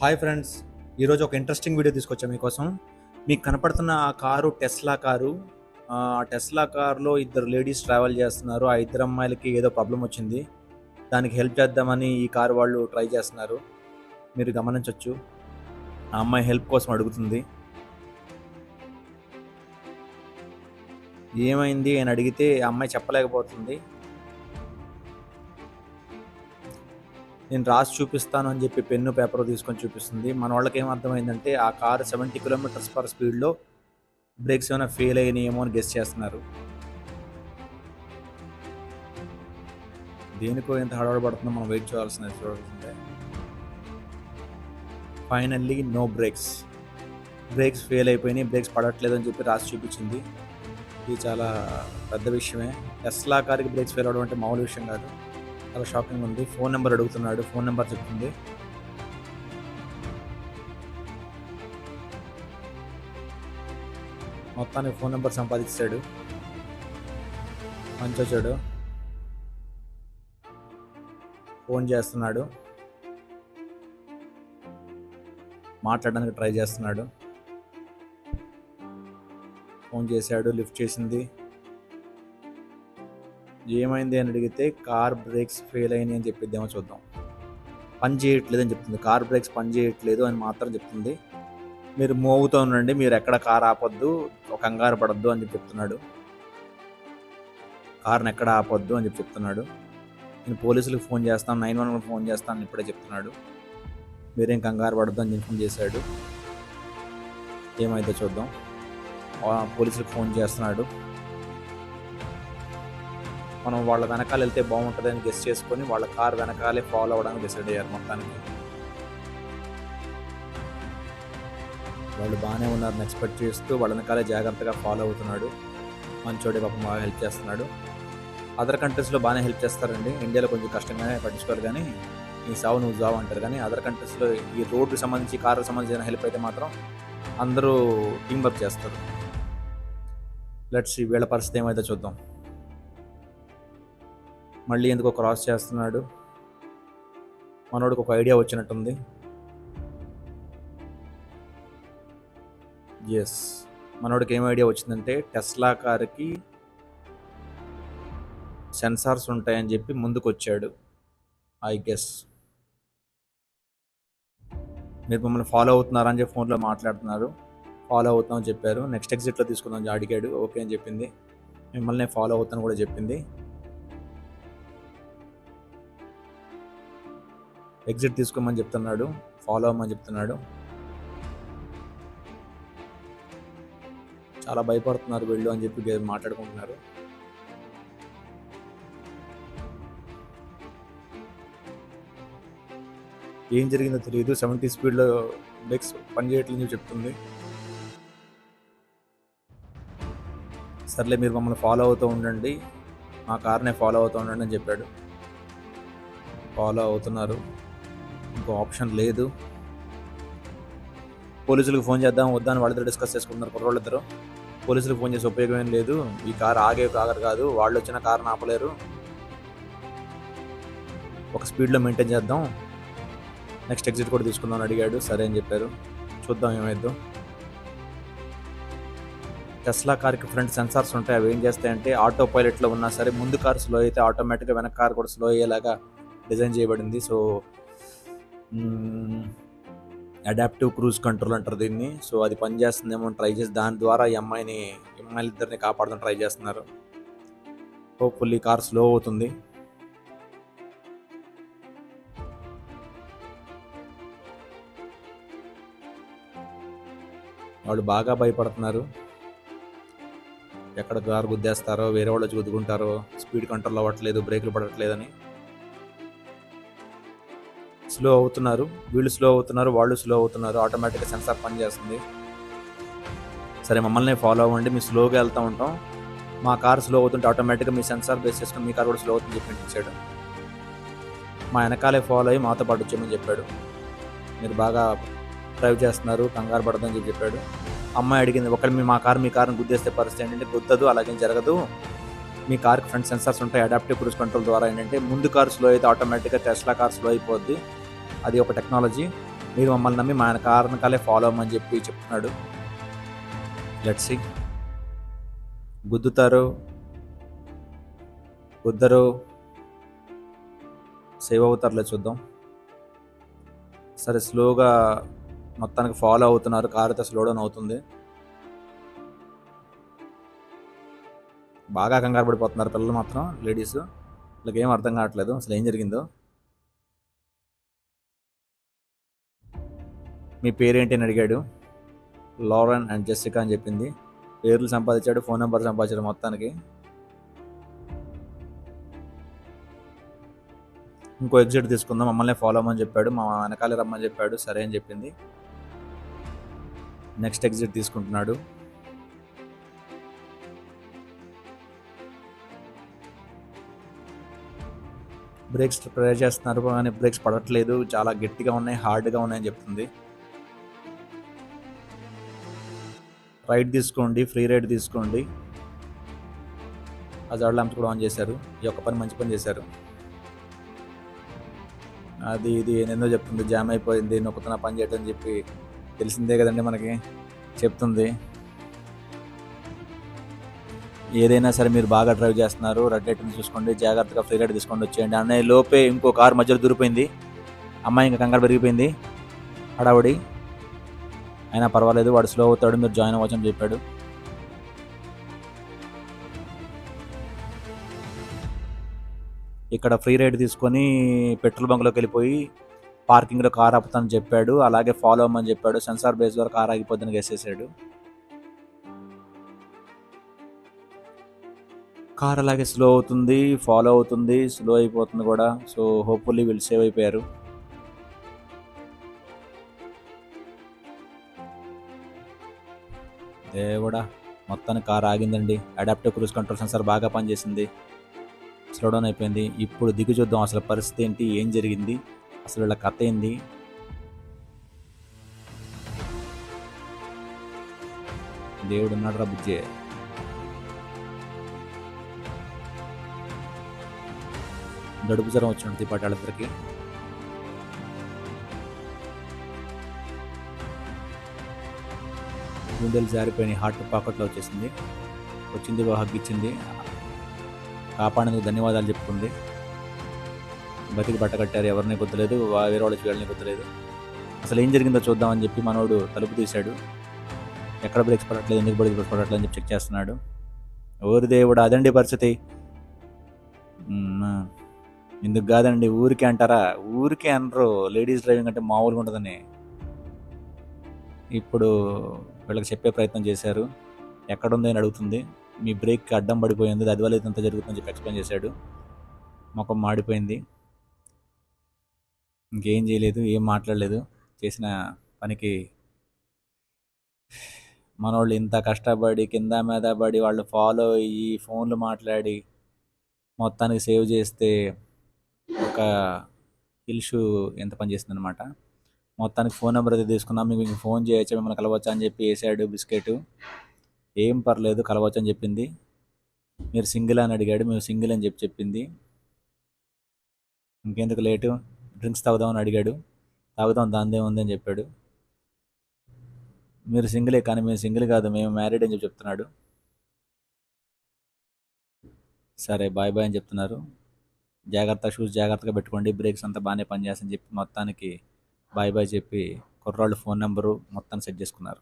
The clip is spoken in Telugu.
హాయ్ ఫ్రెండ్స్ ఈరోజు ఒక ఇంట్రెస్టింగ్ వీడియో తీసుకొచ్చాం మీకోసం. మీకు కనపడుతున్న ఆ కారు టెస్లా కారు. ఆ టెస్లా కారులో ఇద్దరు లేడీస్ ట్రావెల్ చేస్తున్నారు. ఆ ఇద్దరు అమ్మాయిలకి ఏదో ప్రాబ్లం వచ్చింది. దానికి హెల్ప్ చేద్దామని ఈ కారు వాళ్ళు ట్రై చేస్తున్నారు. మీరు గమనించవచ్చు ఆ అమ్మాయి హెల్ప్ కోసం అడుగుతుంది. ఏమైంది అని అడిగితే ఆ అమ్మాయి చెప్పలేకపోతుంది. నేను రాసి చూపిస్తాను అని చెప్పి పెన్ను పేపర్ తీసుకొని చూపిస్తుంది. మన వాళ్ళకి ఏం అర్థమైందంటే ఆ కారు సెవెంటీ కిలోమీటర్స్ పర్ స్పీడ్లో బ్రేక్స్ ఏమైనా ఫెయిల్ అయినాయేమో అని గెస్ చేస్తున్నారు. దేనికో ఎంత హడావడబడుతుందో మనం వెయిట్ చేయాల్సింది చూడాల్సిందే. Finally no brakes brakes fail అయిపోయినాయి బ్రేక్స్ పడట్లేదు అని చెప్పి రాసి చూపించింది. ఇది చాలా పెద్ద విషయమే. టెస్లా కార్కి బ్రేక్స్ ఫెయిల్ అవడం అంటే మామూలు విషయం కాదు. చాలా షాకింగ్ ఉంది. ఫోన్ నెంబర్ అడుగుతున్నాడు. ఫోన్ నెంబర్ చెప్తుంది. మొత్తానికి ఫోన్ నెంబర్ సంపాదించాడు మంచి వచ్చాడు ఫోన్ చేస్తున్నాడు. మాట్లాడడానికి ట్రై చేస్తున్నాడు. ఫోన్ చేశాడు. లిఫ్ట్ చేసింది. ఏమైంది అని అడిగితే కార్ బ్రేక్స్ ఫెయిల్ అయినాయి అని చెప్పిద్దేమో చూద్దాం. పని చేయట్లేదు అని చెప్తుంది. కార్ బ్రేక్స్ పని చేయట్లేదు అని మాత్రం చెప్తుంది. మీరు మూవ్ అవుతూ ఉండండి మీరు ఎక్కడ కార్ ఆపొద్దు ఒక కంగారు పడద్దు అని చెప్పి చెప్తున్నాడు. కార్ని ఎక్కడ ఆపొద్దు అని చెప్పి చెప్తున్నాడు. నేను పోలీసులకు ఫోన్ చేస్తాను నైన్ వన్ ఫోన్ చేస్తాను ఇప్పుడే చెప్తున్నాడు. మీరేం కంగారు పడద్దు అని ఫోన్ చేశాడు. ఏమైతే చూద్దాం. పోలీసులకు ఫోన్ చేస్తున్నాడు. మనం వాళ్ళ వెనకాల వెళ్తే బాగుంటుందని గెస్ట్ చేసుకొని వాళ్ళ కార్ వెనకాలే ఫాలో అవ్వడానికి డిసైడ్ అయ్యారు మొత్తానికి. వాళ్ళు బాగానే ఉన్నారని ఎక్స్పెక్ట్ చేస్తూ వాళ్ళ వెనకాలే జాగ్రత్తగా ఫాలో అవుతున్నాడు. మంచోడే పాపం బాగా హెల్ప్ చేస్తున్నాడు. అదర్ కంట్రీస్లో బాగానే హెల్ప్ చేస్తారండి. ఇండియాలో కొంచెం కష్టంగానే పట్టించుకోరు కానీ ఈ సావు నువ్వు జావు అంటారు కానీ అదర్ కంట్రీస్లో ఈ రోడ్డుకి సంబంధించి కారుకి సంబంధించిన హెల్ప్ అయితే మాత్రం అందరూ టీం వర్క్ చేస్తారు. లెట్స్ వీళ్ళ పరిస్థితి ఏమైతే చూద్దాం. మళ్ళీ ఎందుకో క్రాస్ చేస్తున్నాడు. మనోడికి ఒక ఐడియా వచ్చినట్టుంది. ఎస్ మనోడికి ఏం ఐడియా వచ్చిందంటే టెస్లా కార్కి సెన్సార్స్ ఉంటాయని చెప్పి ముందుకు వచ్చాడు ఐ గెస్ మీరు మమ్మల్ని ఫాలో అవుతున్నారని చెప్పి ఫోన్లో మాట్లాడుతున్నారు. ఫాలో అవుతామని చెప్పారు. నెక్స్ట్ ఎగ్జిట్లో తీసుకుందాం అడిగాడు. ఓకే అని చెప్పింది. మిమ్మల్ని ఫాలో అవుతాను కూడా చెప్పింది. ఎగ్జిట్ తీసుకోమని చెప్తున్నాడు ఫాలో అవ్వమని చెప్తున్నాడు. చాలా భయపడుతున్నారు వీళ్ళు అని చెప్పి మాట్లాడుకుంటున్నారు. ఏం జరిగిందో తెలియదు సెవెంటీ స్పీడ్లో బ్రేక్స్ పనిచేయట్లేదు చెప్తుంది. సర్లే మీరు మమ్మల్ని ఫాలో అవుతూ ఉండండి మా కార్నే ఫాలో అవుతూ ఉండండి అని చెప్పాడు. ఫాలో అవుతున్నారు. ఇంకో ఆప్షన్ లేదు. పోలీసులకు ఫోన్ చేద్దాం వద్దని వాళ్ళిద్దరు డిస్కస్ చేసుకుంటున్నారు కుర్రోళ్ళిద్దరు. పోలీసులకు ఫోన్ చేసి ఉపయోగం ఏం లేదు. ఈ కారు ఆగే కాగరు కాదు. వాళ్ళు వచ్చిన కారుని ఆపలేరు. ఒక స్పీడ్లో మెయింటైన్ చేద్దాం. నెక్స్ట్ ఎగ్జిట్ కూడా తీసుకుందాం అని అడిగాడు. సరే అని చెప్పారు. చూద్దాం ఏమైద్దాం టెస్లా కార్కి ఫ్రంట్ సెన్సార్స్ ఉంటాయి. అవి ఏం చేస్తాయంటే ఆటో పైలట్లో ఉన్నా సరే ముందు కారు స్లో అయితే ఆటోమేటిక్గా వెనక కార్ కూడా స్లో అయ్యేలాగా డిజైన్ చేయబడింది. సో అడాప్టివ్ క్రూజ్ కంట్రోల్ అంటారు దీన్ని. సో అది పనిచేస్తుందేమో ట్రై చేసి దాని ద్వారా ఈ అమ్మాయిని అమ్మాయిలు ఇద్దరిని కాపాడడం ట్రై చేస్తున్నారు. హోప్ఫుల్లీ కార్ స్లో అవుతుంది. వాళ్ళు బాగా భయపడుతున్నారు. ఎక్కడ కారు గుద్దేస్తారో వేరే వాళ్ళు వచ్చి గుద్దుకుంటారో స్పీడ్ కంట్రోల్ అవ్వట్లేదు బ్రేకులు పడట్లేదని. స్లో అవుతున్నారు వీళ్ళు స్లో అవుతున్నారు వాళ్ళు స్లో అవుతున్నారు ఆటోమేటిక్గా సెన్సార్ పనిచేస్తుంది. సరే మమ్మల్ని ఫాలో అవ్వండి మేము స్లోగా వెళ్తూ ఉంటాం. మా కార్ స్లో అవుతుంటే ఆటోమేటిక్గా మీ సెన్సార్ బేస్ చేసుకుని మీ కార్ కూడా స్లో అవుతుంది చెప్పి ఇచ్చాడు మా వెనకాలే ఫాలో అయ్యి మాతో పాటు వచ్చేయమని చెప్పాడు. మీరు బాగా డ్రైవ్ చేస్తున్నారు కంగారు పడదని చెప్పి చెప్పాడు. అమ్మాయి అడిగింది ఒకళ్ళు మీ మా కార్ మీ కార్ని గుద్దేస్తే పరిస్థితి ఏంటంటే గుద్దదు అలాగేం జరగదు. మీ కార్కి ఫ్రంట్ సెన్సార్స్ ఉంటాయి అడాప్టివ్ క్రూజ్ కంట్రోల్ ద్వారా ఏంటంటే ముందు కార్ స్లో అయితే ఆటోమేటిక్గా టెస్లా కార్ స్లో అయిపోద్ది. అది ఒక టెక్నాలజీ. మీరు మమ్మల్ని నమ్మి మా కారణకాలే ఫాలో అవ్వమని చెప్పి చెప్తున్నాడు. లెట్సి గుద్దుతారు గుద్దరు సేవ్ అవుతారులే చూద్దాం. సరే స్లోగా మొత్తానికి ఫాలో అవుతున్నారు. కార్ అయితే స్లో డౌన్ అవుతుంది. బాగా కంగారు పడిపోతున్నారు పిల్లలు మాత్రం లేడీస్ వీళ్ళకి ఏం అర్థం కావట్లేదు. అసలు ఏం జరిగిందో. మీ పేరేంటి అని అడిగాడు. లారెన్ అండ్ జెస్సికా అని చెప్పింది. పేర్లు సంపాదించాడు ఫోన్ నెంబర్ సంపాదించాడు మొత్తానికి. ఇంకో ఎగ్జిట్ తీసుకుందాం మమ్మల్ని ఫాలో అవ్వమని చెప్పాడు మా వెనకాల రమ్మని చెప్పాడు సరే అని చెప్పింది. నెక్స్ట్ ఎగ్జిట్ తీసుకుంటున్నాడు. బ్రేక్స్ ప్రేర్ చేస్తున్నారు కానీ బ్రేక్స్ పడట్లేదు చాలా గట్టిగా ఉన్నాయి హార్డ్గా ఉన్నాయని చెప్తుంది. రైట్ తీసుకోండి ఫ్రీ రైడ్ తీసుకోండి. హజార్డ్ ల్యాంప్స్ కూడా ఆన్ చేశారు. ఈ ఒక్క పని మంచి పని చేశారు. అది ఇది ఏందో చెప్తుంది. జామ్ అయిపోయింది. నొక్కుతున్న పని చేయటం అని చెప్పి తెలిసిందే కదండి మనకి. చెప్తుంది. ఏదైనా సరే మీరు బాగా డ్రైవ్ చేస్తున్నారు. రెడ్ లైట్ని చూసుకోండి. జాగ్రత్తగా ఫ్రీ రైడ్ తీసుకోండి వచ్చేయండి. అనే లోపే ఇంకో కారు మధ్యలో దూరిపోయింది. అమ్మాయి ఇంకా కంగారు పెరిగిపోయింది. హడావుడి. అయినా పర్వాలేదు వాడు స్లో అవుతాడు మీరు జాయిన్ అవ్వచ్చని చెప్పాడు. ఇక్కడ ఫ్రీ రైడ్ తీసుకొని పెట్రోల్ బంక్లోకి వెళ్ళిపోయి పార్కింగ్లో కార్ ఆపుతానని చెప్పాడు అలాగే ఫాలో అవ్వమని చెప్పాడు సెన్సార్ బేస్ ద్వారా కార్ ఆగిపోద్దని గెసేసాడు కార్ అలాగే స్లో అవుతుంది ఫాలో అవుతుంది స్లో అయిపోతుంది కూడా. సో హోప్ఫుల్లీ వీళ్ళు సేవ్ అయిపోయారు. దేవుడా మొత్తానికి కార్ ఆగిందండి. అడాప్టివ్ క్రూజ్ కంట్రోల్ సెన్సార్ బాగా పనిచేసింది. స్లో డౌన్ అయిపోయింది. ఇప్పుడు దిగు చూద్దాం అసలు పరిస్థితి ఏంటి ఏం జరిగింది అసలు వీళ్ళ కథ ఏంది? దేవుడు ఉన్నాడు రా బుజ్జే. గడుపు జ్వరం వచ్చినట్టు ఈ గుండెలు జారిపోయినాయి హార్ట్ పాకెట్లో వచ్చేసింది. వచ్చింది హగ్ ఇచ్చింది కాపాడేందుకు ధన్యవాదాలు చెప్పుకుంది. బతికి బట్ట కట్టారు ఎవరిని గుర్తులేదు వా- వేరే వాళ్ళ చూడాలని గుర్తులేదు. అసలు ఏం జరిగిందో చూద్దామని చెప్పి మనోడు తలుపు తీశాడు. ఎక్కడ బ్రేక్స్ పడట్లేదు ఎందుకు బ్రేక్స్ పడట్లేదు అని చెప్పి చెక్ చేస్తున్నాడు. ఊరి దేవుడు అదండి పరిస్థితి? ఎందుకు కాదండి ఊరికే అంటారా? ఊరికే అనరు. లేడీస్ డ్రైవింగ్ అంటే మామూలుగా ఉంటుందని ఇప్పుడు వీళ్ళకి చెప్పే ప్రయత్నం చేశారు. ఎక్కడుందో అని అడుగుతుంది. మీ బ్రేక్ అడ్డం పడిపోయింది. అది వల్ల ఇంత జరుగుతుందని చెప్పి ఎక్స్ప్లెయిన్ చేశాడు. ముఖం మాడిపోయింది. ఇంకేం చేయలేదు ఏం మాట్లాడలేదు. చేసిన పనికి మనోళ్ళు ఇంత కష్టపడి కింద మీద పడి వాళ్ళు ఫాలో అయ్యి ఫోన్లు మాట్లాడి మొత్తానికి సేవ్ చేస్తే ఒక హిల్ షూ ఎంత పని చేస్తుంది అనమాట మొత్తానికి ఫోన్ నెంబర్ అయితే తీసుకున్నాం. మీకు మీకు ఫోన్ చేయొచ్చు? మిమ్మల్ని కలవచ్చు అని చెప్పి వేసాడు బిస్కెట్. ఏం పర్లేదు కలవచ్చు అని చెప్పింది. మీరు సింగిల్ అని అడిగాడు. మేము సింగిల్ అని చెప్పి చెప్పింది. ఇంకెందుకు లేటు? డ్రింక్స్ తాగుదామని అడిగాడు. తాగుదాం దాందే ఉంది అని చెప్పాడు. మీరు సింగిలే కానీ మేము సింగిల్ కాదు మేము మ్యారీడ్ అని చెప్పి చెప్తున్నాడు. సరే బాయ్ బాయ్ అని చెప్తున్నారు. జాగ్రత్త షూస్ జాగ్రత్తగా పెట్టుకోండి. బ్రేక్స్ అంతా బాగానే పనిచేస్తాయని చెప్పి మొత్తానికి బాయ్ బాయ్ చెప్పి కుర్రాళ్ళు ఫోన్ నెంబరు మొత్తాన్ని సెట్ చేసుకున్నారు.